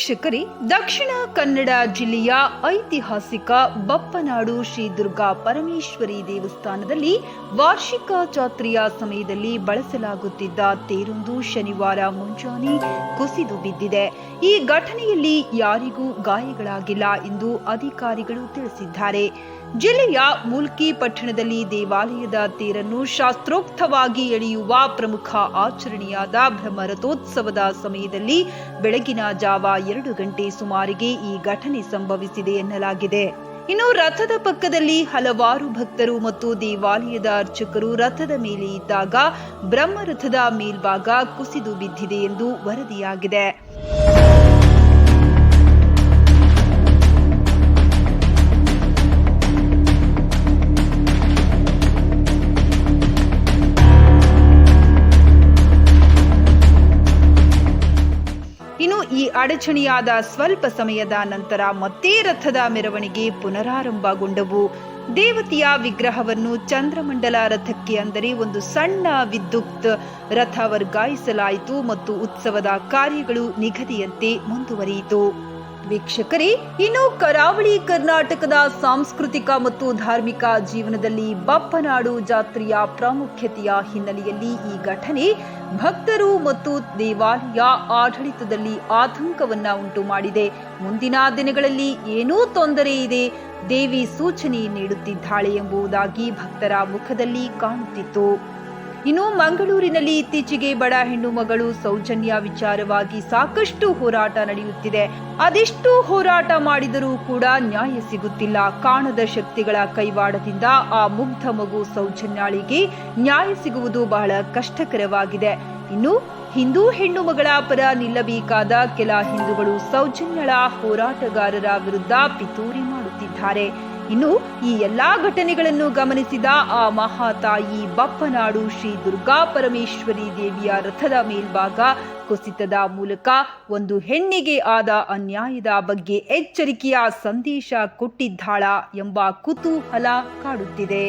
ದಕ್ಷಿಣ ಕನ್ನಡ ಜಿಲ್ಲೆಯ ಐತಿಹಾಸಿಕ ಬಪ್ಪನಾಡು ಶ್ರೀ ದುರ್ಗಾ ಪರಮೇಶ್ವರಿ ದೇವಸ್ಥಾನದಲ್ಲಿ ವಾರ್ಷಿಕ ಜಾತ್ರೆಯ ಸಮಯದಲ್ಲಿ ಬಳಸಲಾಗುತ್ತಿದ್ದ ತೇರೊಂದು ಶನಿವಾರ ಮುಂಜಾನೆ ಕುಸಿದು ಬಿದ್ದಿದೆ. ಈ ಘಟನೆಯಲ್ಲಿ ಯಾರಿಗೂ ಗಾಯಗಳಾಗಿಲ್ಲ ಎಂದು ಅಧಿಕಾರಿಗಳು ತಿಳಿಸಿದ್ದಾರೆ. ಜಿಲ್ಲೆಯ ಮುಲ್ಕಿ ಪಟ್ಟಣದಲ್ಲಿ ದೇವಾಲಯದ ತೇರನ್ನು ಶಾಸ್ತ್ರೋಕ್ತವಾಗಿ ಎಳೆಯುವ ಪ್ರಮುಖ ಆಚರಣೆಯಾದ ಬ್ರಹ್ಮರಥೋತ್ಸವದ ಸಮಯದಲ್ಲಿ ಬೆಳಗಿನ ಜಾವ ಎರಡು ಗಂಟೆ ಸುಮಾರಿಗೆ ಈ ಘಟನೆ ಸಂಭವಿಸಿದೆ ಎನ್ನಲಾಗಿದೆ. ಇನ್ನು ರಥದ ಪಕ್ಕದಲ್ಲಿ ಹಲವಾರು ಭಕ್ತರು ಮತ್ತು ದೇವಾಲಯದ ಅರ್ಚಕರು ರಥದ ಮೇಲೆ ಇದ್ದಾಗ ಬ್ರಹ್ಮರಥದ ಮೇಲ್ಭಾಗ ಕುಸಿದು ಬಿದ್ದಿದೆ ಎಂದು ವರದಿಯಾಗಿದೆ. ಅಡಚಣೆಯಾದ ಸ್ವಲ್ಪ ಸಮಯದ ನಂತರ ಮತ್ತೆ ರಥದ ಮೆರವಣಿಗೆ ಪುನರಾರಂಭಗೊಂಡವು. ದೇವತೆಯ ವಿಗ್ರಹವನ್ನು ಚಂದ್ರಮಂಡಲ ರಥಕ್ಕೆ ಅಂದರೆ ಒಂದು ಸಣ್ಣ ವಿದ್ಯುಕ್ತ ರಥ ವರ್ಗಾಯಿಸಲಾಯಿತು ಮತ್ತು ಉತ್ಸವದ ಕಾರ್ಯಗಳು ನಿಗದಿಯಂತೆ ಮುಂದುವರಿಯಿತು. ವೀಕ್ಷಕರೇ, ಇನ್ನು ಕರಾವಳಿ ಕರ್ನಾಟಕದ ಸಾಂಸ್ಕೃತಿಕ ಮತ್ತು ಧಾರ್ಮಿಕ ಜೀವನದಲ್ಲಿ ಬಪ್ಪನಾಡು ಜಾತ್ರೆಯ ಪ್ರಾಮುಖ್ಯತೆಯ ಹಿನ್ನೆಲೆಯಲ್ಲಿ ಈ ಘಟನೆ ಭಕ್ತರು ಮತ್ತು ದೇವಾಲಯ ಆಡಳಿತದಲ್ಲಿ ಆತಂಕವನ್ನ ಉಂಟು ಮಾಡಿದೆ. ಮುಂದಿನ ದಿನಗಳಲ್ಲಿ ಏನೂ ತೊಂದರೆ ಇದೆ, ದೇವಿ ಸೂಚನೆ ನೀಡುತ್ತಿದ್ದಾಳೆ ಎಂಬುದಾಗಿ ಭಕ್ತರ ಮುಖದಲ್ಲಿ ಕಾಣುತ್ತಿತ್ತು. ಇನ್ನು ಮಂಗಳೂರಿನಲ್ಲಿ ಇತ್ತೀಚೆಗೆ ಬಡ ಹೆಣ್ಣು ಮಗಳು ಸೌಜನ್ಯ ವಿಚಾರವಾಗಿ ಸಾಕಷ್ಟು ಹೋರಾಟ ನಡೆಯುತ್ತಿದೆ. ಅದೆಷ್ಟು ಹೋರಾಟ ಮಾಡಿದರೂ ಕೂಡ ನ್ಯಾಯ ಸಿಗುತ್ತಿಲ್ಲ. ಕಾಣದ ಶಕ್ತಿಗಳ ಕೈವಾಡದಿಂದ ಆ ಮುಗ್ಧ ಮಗು ಸೌಜನ್ಯಾಳಿಗೆ ನ್ಯಾಯ ಸಿಗುವುದು ಬಹಳ ಕಷ್ಟಕರವಾಗಿದೆ. ಇನ್ನು ಹಿಂದೂ ಹೆಣ್ಣು ಮಗಳ ಪರ ನಿಲ್ಲಬೇಕಾದ ಕೆಲ ಹಿಂದೂಗಳು ಸೌಜನ್ಯಳ ಹೋರಾಟಗಾರರ ವಿರುದ್ಧ ಪಿತೂರಿ ಮಾಡುತ್ತಿದ್ದಾರೆ. ಇನ್ನು ಈ ಎಲ್ಲಾ ಘಟನೆಗಳನ್ನು ಗಮನಿಸಿದ ಆ ಮಹಾತಾಯಿ ಬಪ್ಪನಾಡು ಶ್ರೀ ದುರ್ಗಾ ಪರಮೇಶ್ವರಿ ದೇವಿಯ ರಥದ ಮೇಲ್ಭಾಗ ಕುಸಿತದ ಮೂಲಕ ಒಂದು ಹೆಣ್ಣಿಗೆ ಆದ ಅನ್ಯಾಯದ ಬಗ್ಗೆ ಎಚ್ಚರಿಕೆಯ ಸಂದೇಶ ಕೊಟ್ಟಿದ್ದಾಳ ಎಂಬ ಕುತೂಹಲ ಕಾಡುತ್ತಿದೆ.